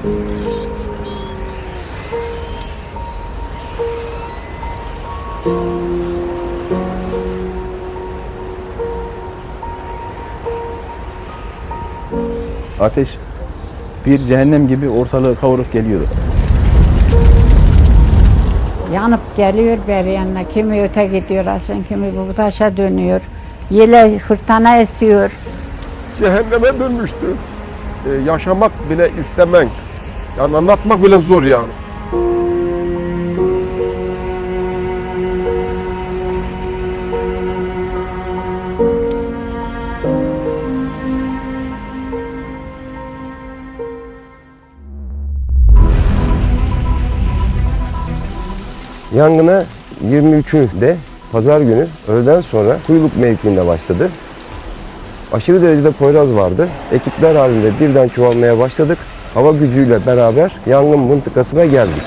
Ateş bir cehennem gibi ortalığı kavurup geliyordu. Yanıp geliyor beri yanına. Kimi öte gidiyor aşağı, kimi bu taşa dönüyor. Yele fırtına esiyor. Cehenneme dönmüştü. Ee, yaşamak bile istemen. Yani anlatmak bile zor yani. Yangına 23'ünde pazar günü öğleden sonra kuyruluk mevkiinde başladı. Aşırı derecede poyraz vardı. Ekipler halinde birden çoğalmaya başladık. Hava gücüyle beraber yangın mıntıkasına geldik.